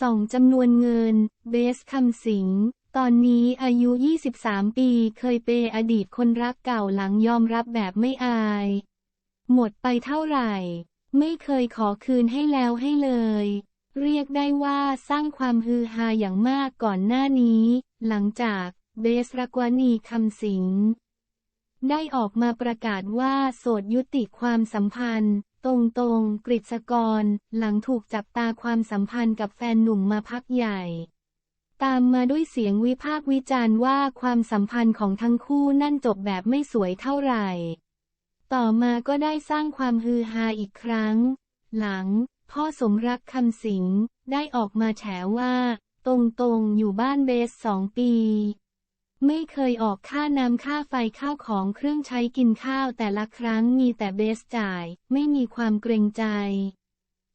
ส่องจำนวนเงิน เบสคำสิง ตอนนี้อายุ 23 ปี เคยเปย์อดีตคนรักเก่าหลังยอมรับแบบไม่อาย หมดไปเท่าไหร่ ไม่เคยขอคืนให้แล้วให้เลย เรียกได้ว่าสร้างความฮือฮาอย่างมากก่อนหน้านี้ หลังจากเบสรักวานีคำสิงได้ออกมาประกาศว่าโสดยุติความสัมพันธ์ ตรงตรงกฤษกร หลังถูกจับตาความสัมพันธ์กับแฟนหนุ่มมาพักใหญ่ ตามมาด้วยเสียงวิพากษ์วิจารณ์ว่าความสัมพันธ์ของทั้งคู่นั่นจบแบบไม่สวยเท่าไหร่ ต่อมาก็ได้สร้างความฮือฮาอีกครั้ง หลัง พ่อสมรักคำสิง ได้ออกมาแฉว่า ตรงๆอยู่บ้านเบสสองปี ไม่เคยออกค่าน้ำค่าไฟข้าวของเครื่องใช้กินข้าวแต่ละครั้งมีแต่เบสจ่าย ไม่มีความเกรงใจ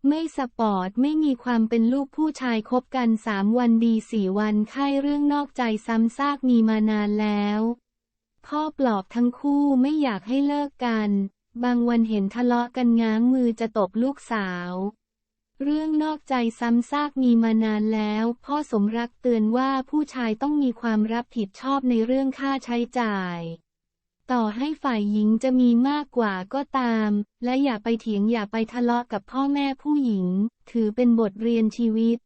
ไม่สปอร์ตไม่มีความเป็นลูกผู้ชายคบกันสามวันดีสี่วันไข้เรื่องนอกใจซ้ำซากมีมานานแล้วพ่อปลอบทั้งคู่ไม่อยากให้เลิกกัน บางวันเห็นทะเลาะกันง้างมือจะตบลูกสาว เรื่องนอกใจซ้ำซากมีมานานแล้ว พ่อสมรักเตือนว่าผู้ชายต้องมีความรับผิดชอบในเรื่องค่าใช้จ่าย ต่อให้ฝ่ายหญิงจะมีมากกว่าก็ตาม และอย่าไปเถียงอย่าไปทะเลาะกับพ่อแม่ผู้หญิง ถือเป็นบทเรียนชีวิต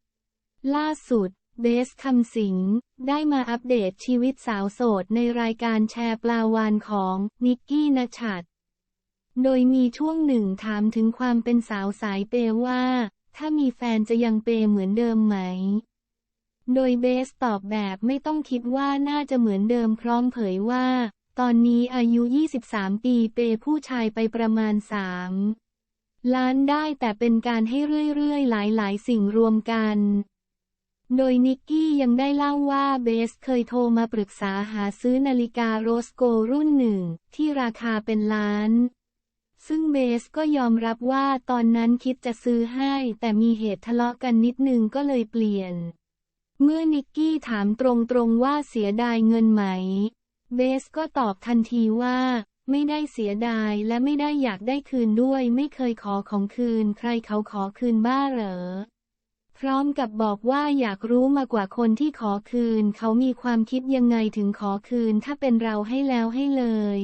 ล่าสุด เบสคำสิงได้มาอัปเดตชีวิตสาวโสดในรายการแชร์ปลาวานของนิกกี้นชัดโดยมีช่วงหนึ่งถามถึงความเป็นสาวสายเปย์ว่า ถ้ามีแฟนจะยังเปย์เหมือนเดิมไหม โดยเบสตอบแบบไม่ต้องคิดว่าน่าจะเหมือนเดิมพร้อมเผยว่า ตอนนี้อายุ 23 ปีเปย์ผู้ชายไปประมาณ 3 ล้านได้แต่เป็นการให้เรื่อยๆ หลายๆ สิ่งรวมกันโดยนิกกี้ยังได้เล่าว่าเบสเคยโทรมาปรึกษาหาซื้อนาฬิกาโรสโกรุ่นหนึ่ง ที่ราคาเป็นล้าน ซึ่งเบสก็ยอมรับว่าตอนนั้นคิดจะซื้อให้ แต่มีเหตุทะเลาะกันนิดนึงก็เลยเปลี่ยน เมื่อนิกกี้ถามตรงๆว่าเสียดายเงินไหม เบสก็ตอบทันทีว่า ไม่ได้เสียดายและไม่ได้อยากได้คืนด้วย ไม่เคยขอของคืน ใครเขาขอคืนบ้าเหรอ พร้อมกับบอกว่าอยากรู้มากกว่าคนที่ขอคืน เขามีความคิดยังไงถึงขอคืน ถ้าเป็นเราให้แล้วให้เลย